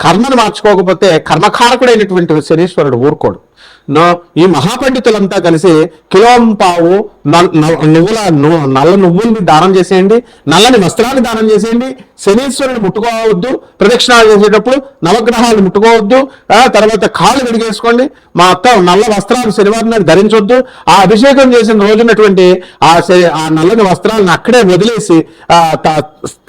కర్మను మార్చుకోకపోతే కర్మకారకుడైనటువంటి శనీశ్వరుడు ఊరుకోడు. నో ఈ మహాపండితులంతా కలిసి కిలోంపావు నల్- నువ్వుల నల్ల నువ్వుల్ని దానం చేసేయండి నల్లని వస్త్రాన్ని దానం చేసేయండి శనీశ్వరుని ముట్టుకోవద్దు ప్రదక్షిణాలు చేసేటప్పుడు నవగ్రహాలు ముట్టుకోవద్దు తర్వాత కాళ్ళు విడిగేసుకోండి మా అత్త నల్ల వస్త్రాలు శనివారం నాడు ధరించొద్దు ఆ అభిషేకం చేసిన రోజునటువంటి ఆ శ- ఆ నల్లని వస్త్రాలను అక్కడే వదిలేసి ఆ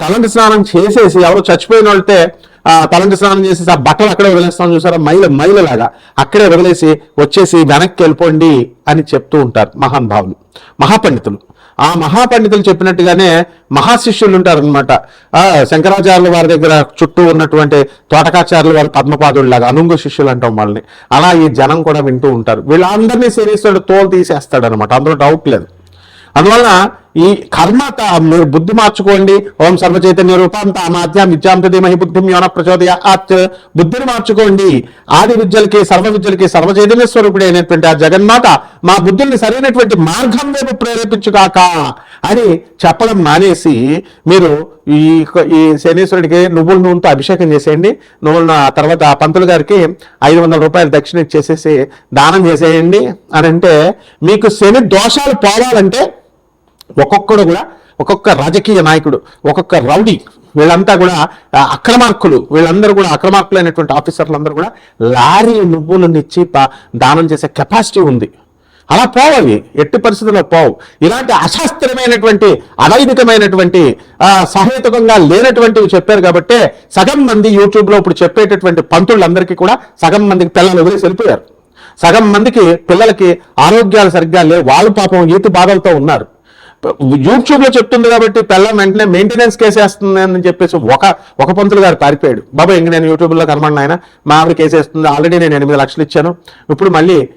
తలంటి స్నానం చేసేసి ఎవరు చచ్చిపోయిన వాళ్ళతే తలంటి స్నానం చేసేసి ఆ బట్టలు అక్కడే వదిలేస్తాం చూసారా మైల మైలలాగా అక్కడే వదిలేసి వచ్చేసి వెనక్కి వెళ్ళిపోండి అని చెప్తూ ఉంటారు మహానుభావులు మహాపండితులు. ఆ మహాపండితులు చెప్పినట్టుగానే మహాశిష్యులు ఉంటారనమాట ఆ శంకరాచార్యుల వారి దగ్గర చుట్టూ ఉన్నటువంటి తోటకాచార్యుల వారి పద్మపాదుల్లాగా అనుంగు శిష్యులు అంటాం వాళ్ళని. అలా ఈ జనం కూడా వింటూ ఉంటారు. వీళ్ళందరినీ శరీశ్వరుడు తోలు తీసేస్తాడనమాట అందులో డౌట్ లేదు. అందువలన ఈ కర్మ మీరు బుద్ధి మార్చుకోండి. ఓం సర్వచైతన్య రూపాంత రూపం తామాద్యం విద్యాం తదేమహి బుద్ధిం యోన ప్రచోదయ ఆత్ బుద్ధిని మార్చుకోండి. ఆది విద్యలకి సర్వ విద్యలకి సర్వచైతన్య స్వరూపుడు అయినటువంటి ఆ జగన్మాత మా బుద్ధుల్ని సరైనటువంటి మార్గం వైపు ప్రేరేపించుగాక అని చెప్పడం మానేసి మీరు ఈ ఈ శనీశ్వరుడికి నువ్వుల నూనెతో అభిషేకం చేసేయండి. నువ్వుల తర్వాత పంతులు గారికి ఐదు వందల రూపాయలు దక్షిణ ఇచ్చేసేసి దానం చేసేయండి. అని అంటే మీకు శని దోషాలు పోవాలంటే ఒక్కొక్కడు కూడా ఒక్కొక్క రాజకీయ నాయకుడు ఒక్కొక్క రౌడీ వీళ్ళంతా కూడా అక్రమార్కులు వీళ్ళందరూ కూడా అక్రమార్కులైనటువంటి ఆఫీసర్లు అందరూ కూడా లారీ నువ్వులను ఇచ్చి దానం చేసే కెపాసిటీ ఉంది. అలా పోవాలి ఎట్టి పరిస్థితుల్లో పోవు. ఇలాంటి అశాస్త్రమైనటువంటి అవైదికమైనటువంటి సహేతుకంగా లేనటువంటివి చెప్పారు కాబట్టి సగం మంది యూట్యూబ్లో ఇప్పుడు చెప్పేటటువంటి పంతులందరికీ కూడా సగం మందికి పిల్లలు వదిలేసి వెళ్ళిపోయారు. సగం మందికి పిల్లలకి ఆరోగ్యాలు సరిగ్గా లేవు. వాళ్ళు పాపం ఈతి బాధలతో ఉన్నారు. యూట్యూబ్లో చెప్తుంది కాబట్టి పెళ్ళం వెంటనే మెయింటెనెన్స్ కేసేస్తుంది అని చెప్పేసి ఒక ఒక పంతులు గారు పారిపోయాడు. బాబా ఇంక నేను యూట్యూబ్లో కనబడిన ఆయన మా ఆవిడ కేసేస్తుంది. ఆల్రెడీ నేను ఎనిమిది లక్షలు ఇచ్చాను. ఇప్పుడు మళ్ళీ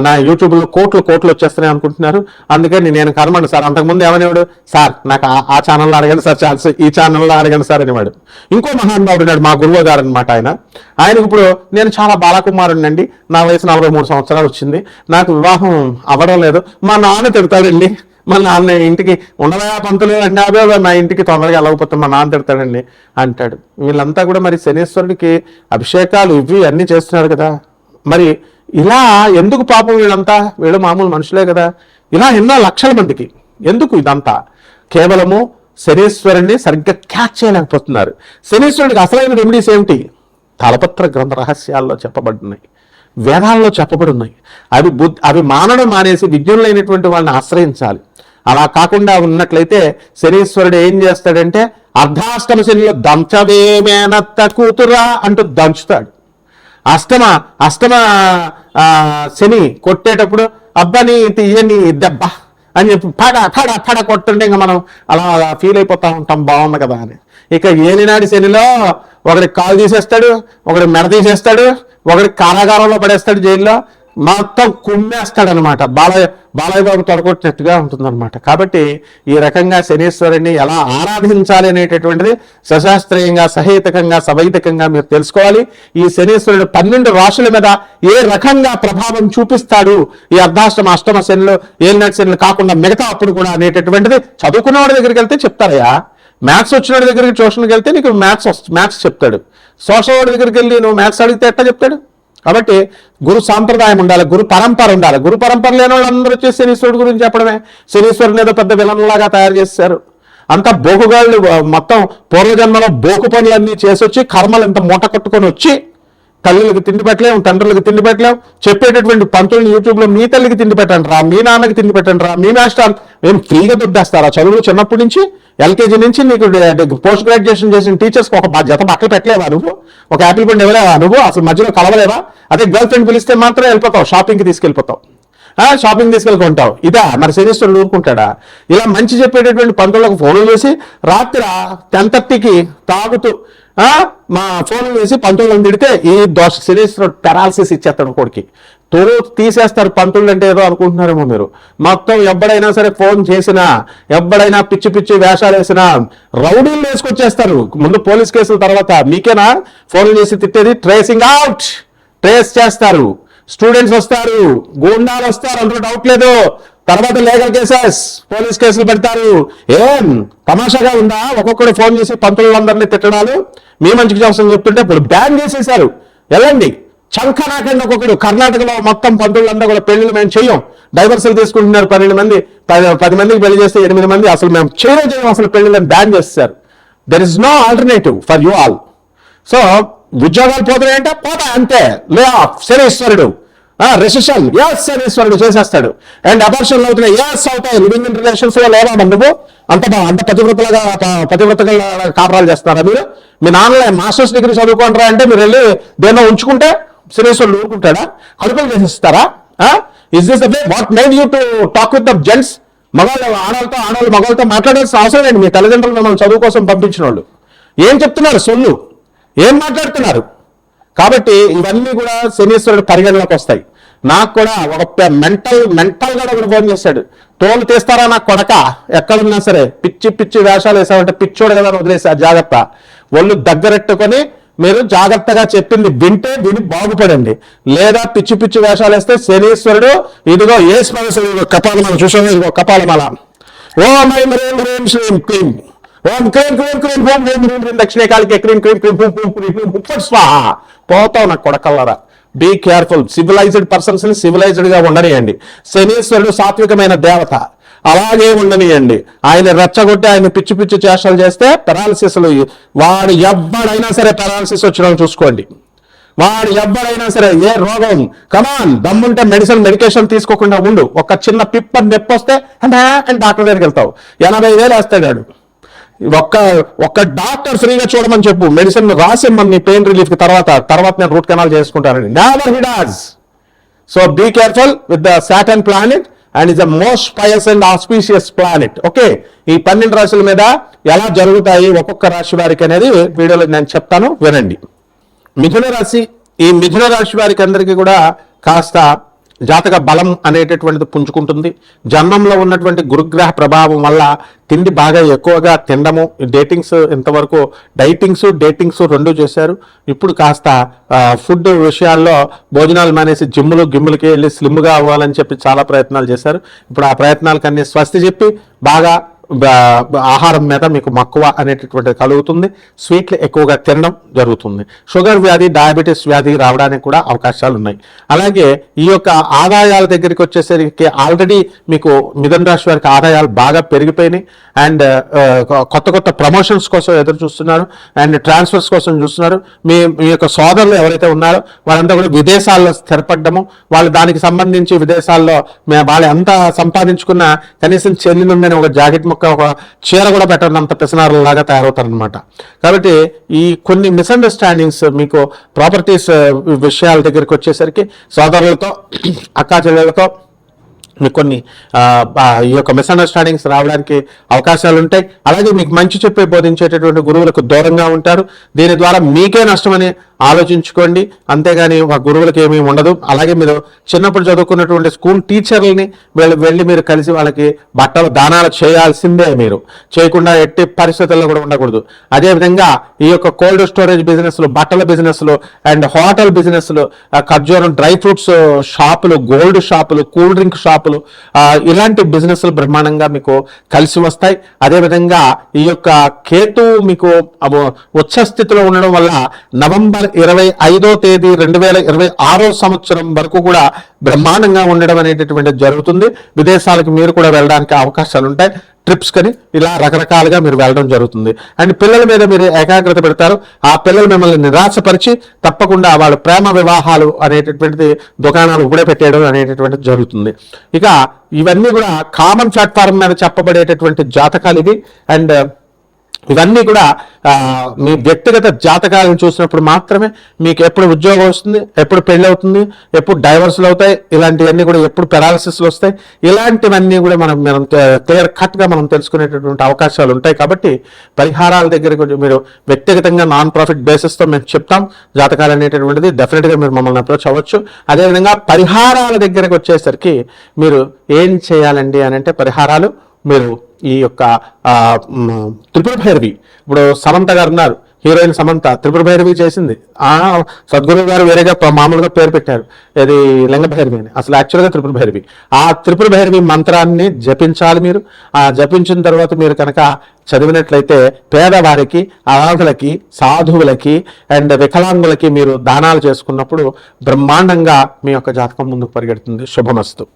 నా- యూట్యూబ్లో కోట్లు కోట్లు వచ్చేస్తున్నాయి అనుకుంటున్నారు. అందుకని నేను కనమండి సార్ అంతకుముందు ఏమనేవాడు? సార్ నాకు ఆ- ఛానల్లో అడగండి సార్ ఛాన్స్ ఈ ఛానల్లో అడగండి సార్ అనేవాడు. ఇంకో మహానుభావుడు ఉన్నాడు మా గురువు గారు అనమాట ఆయన. ఆయనకు ఇప్పుడు నేను చాలా బాలకుమారుడిని నా వయసు నలభై మూడు సంవత్సరాలు వచ్చింది. నాకు వివాహం అవ్వడం లేదు. మా నాన్న తిడతాడండి. మా నాన్న ఇంటికి ఉండవా పంతులు అంటే అదే నా ఇంటికి తొందరగా వెళ్ళకపోతే మా నాన్న తిడతాడండి అంటాడు. వీళ్ళంతా కూడా మరి శనీశ్వరుడికి అభిషేకాలు ఇవి అన్నీ చేస్తున్నారు కదా. మరి ఇలా ఎందుకు పాపం వీళ్ళంతా? వీళ్ళు మామూలు మనుషులే కదా. ఇలా ఎన్నో లక్షల మందికి ఎందుకు ఇదంతా? కేవలము శనీశ్వరుణ్ణి సరిగ్గా క్యాచ్ చేయలేకపోతున్నారు. శనీశ్వరుడికి అసలైన రెమెడీస్ ఏమిటి? తలపత్ర గ్రంథ రహస్యాల్లో చెప్పబడున్నాయి. వేదాల్లో చెప్పబడి ఉన్నాయి అవి బుద్ధి అవి మానడం మానేసి విజ్ఞులైనటువంటి వాళ్ళని ఆశ్రయించాలి. అలా కాకుండా ఉన్నట్లయితే శనీశ్వరుడు ఏం చేస్తాడంటే అర్ధాష్టమ శనిలో దంచవేమేనత్త కూతురా అంటూ దంచుతాడు. అష్టమ అష్టమ ఆ, శని కొట్టేటప్పుడు అబ్బని తీయని దెబ్బ అని చెప్పి పడ పడ పడ కొట్టుంటే ఇంకా మనం అలా ఫీల్ అయిపోతా ఉంటాం బాగుంది కదా అని. ఇక ఏలినాడు శనిలో ఒకడికి కాలు తీసేస్తాడు ఒకడికి మెడ తీసేస్తాడు ఒకడికి కారాగారంలో పడేస్తాడు జైల్లో మొత్తం కుమ్మేస్తాడనమాట. బాలయ్య బాలయ్య బాబు తొడగొట్టినట్టుగా ఉంటుందన్నమాట. కాబట్టి ఈ రకంగా శనీశ్వరుని ఎలా ఆరాధించాలి అనేటటువంటిది సశాస్త్రీయంగా సహేతకంగా సవైతికంగా మీరు తెలుసుకోవాలి. ఈ శనీశ్వరుడు పన్నెండు రాశుల మీద ఏ రకంగా ప్రభావం చూపిస్తాడు? ఈ అర్ధాష్టమ అష్టమ శనులు ఏలినాటి శనులు కాకుండా మిగతా అప్పుడు కూడా అనేటటువంటిది చదువుకున్నవాడి దగ్గరికి వెళ్తే చెప్తారయ్యా. మ్యాథ్స్ వచ్చిన వాడి దగ్గరికి ట్యూషన్కి వెళ్తే నీకు మ్యాథ్స్ మ్యాథ్స్ చెప్తాడు. సోషల్ వాడి దగ్గరికి వెళ్ళి నువ్వు మ్యాథ్స్ అడిగితే ఎట్లా చెప్తాడు? కాబట్టి గురు సాంప్రదాయం ఉండాలి గురు పరంపర ఉండాలి. గురు పరంపర లేని వాళ్ళందరూ వచ్చి శనీశ్వరుడు గురించి చెప్పడమే. శనీశ్వరుని ఏదో పెద్ద విలన్లాగా తయారు చేశారు. అంతా బోకుగాళ్ళు మొత్తం పూర్వజన్మలో బోకు పనులన్నీ చేసి వచ్చి కర్మలు ఇంత మూట కట్టుకొని వచ్చి తల్లులకు తిండి పెట్టలేము తండ్రులకు తిండి పెట్టలేము చెప్పేటటువంటి పంతులను యూట్యూబ్లో మీ తల్లికి తిండి పెట్టండి రా మీ నాన్నకి తిండి పెట్టండి రా మీ మాస్టర్ మేము ఫ్రీగా దుద్దేస్తారా చదువులు చిన్నప్పటి నుంచి ఎల్కేజీ నుంచి నీకు పోస్ట్ గ్రాడ్యుయేషన్ చేసిన టీచర్స్కి ఒక జత బట్టలు పెట్టలేవా నువ్వు? ఒక యాపిల్ పండు ఇవ్వలేవా నువ్వు? అసలు మధ్యలో కలవలేవా? అదే గర్ల్ ఫ్రెండ్ పిలిస్తే మాత్రం వెళ్ళిపోతావు షాపింగ్కి తీసుకెళ్ళిపోతావు. ఆ, షాపింగ్ తీసుకెళ్ళుకుంటావు ఇదా మరి శనీశ్వరుడు ఊరుకుంటాడా? ఇలా మంచి చెప్పేటటువంటి పంతులకు ఫోన్లు చేసి రాత్రి టెన్ థర్టీకి తాగుతూ మా ఫోన్లు చేసి పంతులను తిడితే ఈ దోష శనీశ్వరుడు పెరాలసిస్ ఇచ్చేస్తాడు కొడుకి తొలు తీసేస్తారు పంతులు అంటే ఏదో అనుకుంటున్నారేమో మీరు. మొత్తం ఎప్పుడైనా సరే ఫోన్ చేసినా ఎప్పుడైనా పిచ్చి పిచ్చి వేషాలు వేసినా రౌడీలు వేసుకొచ్చేస్తారు. ముందు పోలీస్ కేసుల తర్వాత మీకేనా? ఫోన్లు చేసి తిట్టేది ట్రేసింగ్ అవుట్. ట్రేస్ చేస్తారు. స్టూడెంట్స్ వస్తారు. గూండాలు వస్తారు. అందులో డౌట్ లేదు. తర్వాత లీగల్ కేసెస్ పోలీస్ కేసులు పెడతారు. ఏం? తమాషాగా ఉందా? ఒక్కొక్కడు ఫోన్ చేసి పంతులందరినీ తిట్టడాలు. మీ మంచికి చేస్తామని చెప్తుంటే ఇప్పుడు బ్యాన్ చేసేశారు. వెళ్ళండి. చంకనాకండి ఒక్కొక్కడు కర్ణాటకలో మొత్తం పంతులందరూ కూడా పెళ్ళిళ్ళు మేము చేయం డైవర్సల్ తీసుకుంటున్నారు పన్నెండు మంది. పది పది మందికి పెళ్ళి చేస్తే ఎనిమిది మంది. అసలు మేము చేయడం చేయం అసలు పెళ్ళిళ్ళని బ్యాన్ చేస్తారు. There is no alternative for you all so ఉద్యోగాలు పోతున్నాయంటే పోతాయి అంతే. లే ఆఫ్ శనీశ్వరుడు. రెసిషన్ ఎస్ శనీశ్వరుడు చేసేస్తాడు. అండ్ అపర్షన్లు అవుతున్నాయి. ఎస్ అవుతాయి. లివింగ్ ఇన్ రిలేషన్స్లో లేదా నువ్వు? అంత అంత పతివ్రతలుగా ప- పతివ్రతగా కాపురాలు చేస్తారా మీరు? మీ నాన్న మాస్టర్స్ డిగ్రీ చదువుకుంటారా అంటే మీరు వెళ్ళి దేన్నో ఉంచుకుంటే శనీశ్వరుడు ఊరుకుంటాడా? కడుపులు చేసిస్తారా is this the what made you to talk with the gents మగవాళ్ళు ఆడవాళ్ళతో ఆడవాళ్ళు మగవాళ్ళతో మాట్లాడాల్సిన అవసరం లేదు మీ తల్లిదండ్రులు మిమ్మల్ని చదువు కోసం పంపించిన వాళ్ళు. ఏం చెప్తున్నారు? సొల్లు. ఏం మాట్లాడుతున్నారు? కాబట్టి ఇవన్నీ కూడా శనీశ్వరుడు పరిగణలోకి వస్తాయి. నాకు కూడా ఒక మెంటల్ మెంటల్గా ఒకడు ఫోన్ చేశాడు. తోలు తీస్తారా నాకు కొడక? ఎక్కడున్నా సరే. పిచ్చి పిచ్చి వేషాలు వేసామంటే పిచ్చోడు కదా వదిలేసా. జాగ్రత్త. ఒళ్ళు దగ్గరెట్టుకొని మీరు జాగ్రత్తగా చెప్పింది వింటే విని బాగుపడండి. లేదా పిచ్చి పిచ్చి వేషాలు వేస్తే శనీశ్వరుడు ఇదిగో ఏ స్మరణ కపాలమాల చూసాము ఇదిగో కపాలమాల. ఓం ఐం రేం రేం శ్రీం క్లీం. ఓం క్రీం క్రీం క్రీం ఓం హ్రీం హ్రీం హ్రీం దక్షిణకాలికి క్రీం క్రీం క్రీం హూం హూం క్రీం క్రీం హుప్పట్ స్వాహ. పోతావు నాకు కొడకల్లరా. బీ కేర్ఫుల్ సివిలైజ్డ్ పర్సన్స్ని సివిలైజ్డ్గా ఉండనియండి. శనీశ్వరుడు సాత్వికమైన దేవత. అలాగే ఉండనియండి. ఆయన రెచ్చగొట్టి ఆయన పిచ్చి పిచ్చి చేష్టలు చేస్తే పెరాలసిస్లు వాడు ఎవ్వడైనా సరే పెరాలసిస్ వచ్చిన చూసుకోండి. వాడు ఎవ్వడైనా సరే ఏ రోగం కమాన్ దమ్ముంటే మెడిసిన్ మెడికేషన్ తీసుకోకుండా ఉండు. ఒక చిన్న పిప్పర్ నొప్పి వస్తే అంటే అని డాక్టర్ దగ్గరికి వెళ్తావు. ఎనభై వేలు వేస్తాడు ఒక్క ఒక్క డాక్టర్ ఫ్రీగా చూడమని చెప్పు. మెడిసిన్ రాసిమ్మని నీ పెయిన్ రిలీఫ్ తర్వాత తర్వాత నేను రూట్ కెనాల్ చేసుకుంటానని. Never హిడాజ్ so be careful with the Saturn planet and is the most pious and auspicious planet okay ఈ పన్నెండు రాశుల మీద ఎలా జరుగుతాయి ఒక్కొక్క రాశి వారికి అనేది వీడియోలో నేను చెప్తాను. వినండి. మిథున రాశి ఈ మిథున రాశి వారికి అందరికీ కూడా కాస్త జాతక బలం అనేటటువంటిది పుంజుకుంటుంది. జన్మంలో ఉన్నటువంటి గురుగ్రహ ప్రభావం వల్ల తిండి బాగా ఎక్కువగా తినడము డేటింగ్స్ ఇంతవరకు డైటింగ్స్ డేటింగ్స్ రెండు చేశారు. ఇప్పుడు కాస్త ఫుడ్ విషయాల్లో భోజనాలు మానేసి జిమ్ములు గిమ్ములకి వెళ్ళి స్లిమ్గా అవ్వాలని చెప్పి చాలా ప్రయత్నాలు చేశారు. ఇప్పుడు ఆ ప్రయత్నాలకన్నీ స్వస్తి చెప్పి బాగా ఆహారం మీద మీకు మక్కువ అనేటటువంటిది కలుగుతుంది. స్వీట్లు ఎక్కువగా తినడం జరుగుతుంది. షుగర్ వ్యాధి డయాబెటీస్ వ్యాధి రావడానికి కూడా అవకాశాలు ఉన్నాయి. అలాగే ఈ యొక్క ఆదాయాల దగ్గరికి వచ్చేసరికి ఆల్రెడీ మీకు మిథున రాశి వారికి ఆదాయాలు బాగా పెరిగిపోయినాయి. అండ్ కొత్త కొత్త ప్రమోషన్స్ కోసం ఎదురు చూస్తున్నారు. అండ్ ట్రాన్స్ఫర్స్ కోసం చూస్తున్నారు. మీ మీ యొక్క సోదరులు ఎవరైతే ఉన్నారో వాళ్ళంతా కూడా విదేశాల్లో స్థిరపడ్డము. వాళ్ళు దానికి సంబంధించి విదేశాల్లో మేము వాళ్ళు ఎంత సంపాదించుకున్న కనీసం చెల్లినుండని ఒక జాకెట్ ఒక చీర కూడా పెట్టనంత పిసనారులాగా తయారవుతారనమాట కాబట్టి ఈ కొన్ని మిస్అండర్స్టాండింగ్స్ మీకు ప్రాపర్టీస్ uh, విషయాల దగ్గరికి వచ్చేసరికి సోదరులతో అక్కా చెల్లెలతో కొన్ని ఈ యొక్క మిస్అండర్స్టాండింగ్స్ రావడానికి అవకాశాలు ఉంటాయి అలాగే మీకు మంచి చెప్పే బోధించేటటువంటి గురువులకు దూరంగా ఉంటారు. దీని ద్వారా మీకే నష్టమని ఆలోచించుకోండి. అంతేగాని మా గురువులకు ఏమీ ఉండదు. అలాగే మీరు చిన్నప్పుడు చదువుకున్నటువంటి స్కూల్ టీచర్లని వీళ్ళు వెళ్ళి మీరు కలిసి వాళ్ళకి బట్టలు దానాలు చేయాల్సిందే మీరు. చేయకుండా ఎట్టి పరిస్థితుల్లో కూడా ఉండకూడదు. అదేవిధంగా ఈ యొక్క కోల్డ్ స్టోరేజ్ బిజినెస్లు బట్టల బిజినెస్లు అండ్ హోటల్ బిజినెస్లు ఖర్జూరం డ్రై ఫ్రూట్స్ షాపులు గోల్డ్ షాపులు కూల్ డ్రింక్ షాపులు ఆ, ఇలాంటి బిజినెస్లు బ్రహ్మాండంగా మీకు కలిసి వస్తాయి. అదేవిధంగా ఈ యొక్క కేతు మీకు అబో ఉచ్చ స్థితిలో ఉండడం వల్ల నవంబర్ ఇరవై ఐదో తేదీ రెండు వేల ఇరవై ఆరో సంవత్సరం వరకు కూడా బ్రహ్మాండంగా ఉండడం అనేటటువంటి జరుగుతుంది. విదేశాలకు మీరు కూడా వెళ్ళడానికి అవకాశాలు ఉంటాయి ట్రిప్స్ కని ఇలా రకరకాలుగా మీరు వెళ్ళడం జరుగుతుంది. అండ్ పిల్లల మీద మీరు ఏకాగ్రత పెడతారు. ఆ పిల్లలు మిమ్మల్ని నిరాశపరిచి తప్పకుండా వాళ్ళ ప్రేమ వివాహాలు అనేటటువంటిది దుకాణాలు ఉబడే పెట్టేయడం అనేటటువంటిది జరుగుతుంది. ఇక ఇవన్నీ కూడా కామన్ ప్లాట్ఫామ్ మీద చెప్పబడేటటువంటి జాతకాలు ఇవి. అండ్ ఇవన్నీ కూడా మీ వ్యక్తిగత జాతకాలను చూసినప్పుడు మాత్రమే మీకు ఎప్పుడు ఉద్యోగం వస్తుంది ఎప్పుడు పెళ్ళి అవుతుంది ఎప్పుడు డైవర్సులు అవుతాయి ఇలాంటివన్నీ కూడా ఎప్పుడు పెరాలసిస్లు వస్తాయి. ఇలాంటివన్నీ కూడా మనం మనం క్లియర్ కట్గా మనం తెలుసుకునేటటువంటి అవకాశాలు ఉంటాయి కాబట్టి పరిహారాల దగ్గర కొంచెం మీరు వ్యక్తిగతంగా నాన్ ప్రాఫిట్ బేసిస్తో మేము చెప్తాం. జాతకాలు అనేటటువంటిది డెఫినెట్గా మీరు మమ్మల్ని అప్రోచ్ అవ్వచ్చు. అదేవిధంగా పరిహారాల దగ్గరకు వచ్చేసరికి మీరు ఏం చేయాలండి అని అంటే పరిహారాలు మీరు ఈ యొక్క త్రిపుర భైరవి. ఇప్పుడు సమంత గారు ఉన్నారు. హీరోయిన్ సమంత త్రిపుర భైరవి చేసింది. ఆ సద్గురు గారు వేరేగా మామూలుగా పేరు పెట్టారు. ఇది లింగ భైరవి అని. అసలు యాక్చువల్గా త్రిపుర భైరవి. ఆ త్రిపుర భైరవి మంత్రాన్ని జపించాలి మీరు. ఆ జపించిన తర్వాత మీరు కనుక చదివినట్లయితే పేదవారికి అనాథులకి సాధువులకి అండ్ వికలాంగులకి మీరు దానాలు చేసుకున్నప్పుడు బ్రహ్మాండంగా మీ యొక్క జాతకం ముందుకు పరిగెడుతుంది. శుభమస్తు.